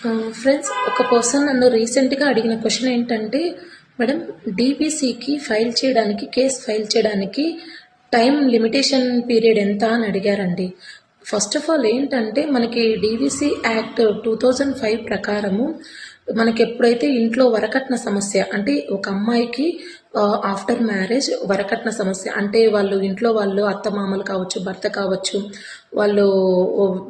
Friends ఒక person నన్ను రీసెంట్గా అడిగిన క్వశ్చన్ ఏంటంటే మేడం డీబీసీకి ఫైల్ చేయడానికి కేస్ ఫైల్ చేయడానికి టైం లిమిటేషన్ పీరియడ్ ఎంత? అని అడిగారండి. ఫస్ట్ ఆఫ్ ఆల్ ఏంటంటే మనకి DBC act two thousand five ప్రకారము మనకి ఎప్పుడైతే ఇంట్లో వరకట్న సమస్య అంటే ఒక అమ్మాయికి ఆఫ్టర్ మ్యారేజ్ వరకట్న సమస్య. అంటే వాళ్ళు ఇంట్లో వాళ్ళు అత్తమామలు కావచ్చు భర్త కావచ్చు వాళ్ళు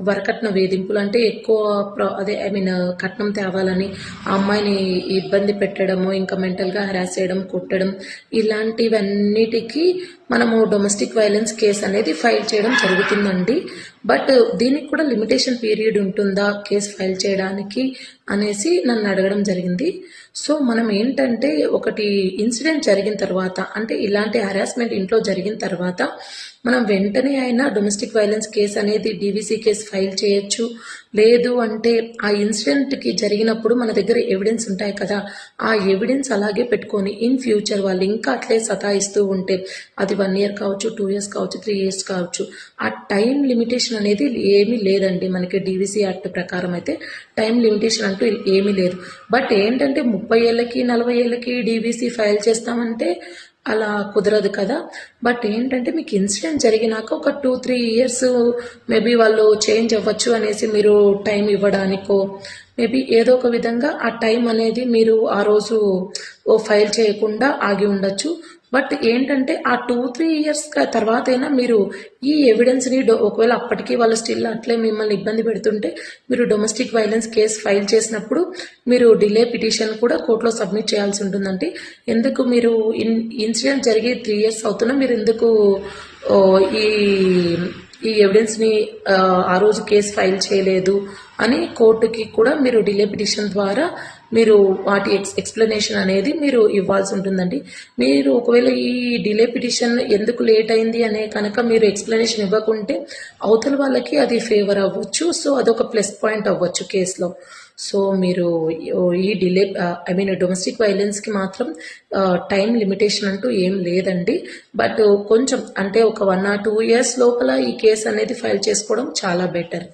వరకట్న వేధింపులు అంటే ఎక్కువ ప్ర- అదే ఐ మీన్ కట్నం తేవాలని ఆ అమ్మాయిని ఇబ్బంది పెట్టడము ఇంకా మెంటల్గా హెరాస్ చేయడం కొట్టడం ఇలాంటివన్నిటికీ మనము డొమెస్టిక్ వైలెన్స్ కేసు అనేది ఫైల్ చేయడం జరుగుతుందండి. బట్ దీనికి కూడా లిమిటేషన్ పీరియడ్ ఉంటుందా కేసు ఫైల్ చేయడానికి అనేసి నన్ను అడగడం జరిగింది. సో మనం ఏంటంటే ఒకటి ఇన్సిడెంట్ జరిగిన తర్వాత అంటే ఇలాంటి హరాస్మెంట్ ఇంట్లో జరిగిన తర్వాత మనం వెంటనే అయినా డొమెస్టిక్ వైలెన్స్ కేసు అనేది డీవీసీ కేసు ఫైల్ చేయొచ్చు. లేదు అంటే ఆ ఇన్సిడెంట్కి జరిగినప్పుడు మన దగ్గర ఎవిడెన్స్ ఉంటాయి కదా ఆ ఎవిడెన్స్ అలాగే పెట్టుకొని ఇన్ ఫ్యూచర్ వాళ్ళు ఇంకా అట్లే సతాయిస్తూ ఉంటే అది వన్ ఇయర్ కావచ్చు టూ ఇయర్స్ కావచ్చు త్రీ ఇయర్స్ కావచ్చు ఆ టైం లిమిటేషన్ అనేది ఏమీ లేదండి. మనకి డీవీసీ యాక్ట్ ప్రకారం అయితే టైం లిమిటేషన్ అంటూ ఏమీ లేదు. బట్ ఏంటంటే ముప్పై ఏళ్ళకి నలభై ఏళ్ళకి డీవీసీ ఫైల్ చేస్తామంటే అలా కుదరదు కదా. బట్ ఏంటంటే మీకు ఇన్సిడెంట్ జరిగినాక ఒక టూ త్రీ ఇయర్స్ మేబీ వాళ్ళు చేంజ్ అవ్వచ్చు అనేసి మీరు టైం ఇవ్వడానికో మేబీ ఏదో ఒక విధంగా ఆ టైం అనేది మీరు ఆ రోజు ఓ ఫైల్ చేయకుండా ఆగి ఉండొచ్చు. బట్ ఏంటంటే ఆ టూ త్రీ ఇయర్స్ తర్వాత అయినా మీరు ఈ ఎవిడెన్స్ని ఒకవేళ అప్పటికీ వాళ్ళు స్టిల్ అట్లే మిమ్మల్ని ఇబ్బంది పెడుతుంటే మీరు డొమెస్టిక్ వైలెన్స్ కేసు ఫైల్ చేసినప్పుడు మీరు డిలే పిటిషన్ కూడా కోర్టులో సబ్మిట్ చేయాల్సి ఉంటుందండి. ఎందుకు మీరు ఇన్ ఇన్సిడెంట్ జరిగి త్రీ ఇయర్స్ అవుతున్నా మీరు ఎందుకు ఈ ఈ ఎవిడెన్స్ని ఆ, ఆ రోజు కేసు ఫైల్ చేయలేదు? అని కోర్టుకి కూడా మీరు డిలే పిటిషన్ ద్వారా మీరు వాటి ఎక్స్ ఎక్స్ప్లెనేషన్ అనేది మీరు ఇవ్వాల్సి ఉంటుందండి. మీరు ఒకవేళ ఈ డిలే పిటిషన్ ఎందుకు లేట్ అయింది అనే కనుక మీరు ఎక్స్ప్లెనేషన్ ఇవ్వకుంటే అవతల వాళ్ళకి అది ఫేవర్ అవ్వచ్చు. సో అదొక ప్లస్ పాయింట్ అవ్వచ్చు కేసులో. సో మీరు ఈ డిలే ఐ మీన్ డొమెస్టిక్ వైలెన్స్కి మాత్రం టైం లిమిటేషన్ అంటూ ఏం లేదండి. బట్ కొంచెం అంటే ఒక వన్ ఆర్ టూ ఇయర్స్ లోపల ఈ కేసు అనేది ఫైల్ చేసుకోవడం చాలా బెటర్.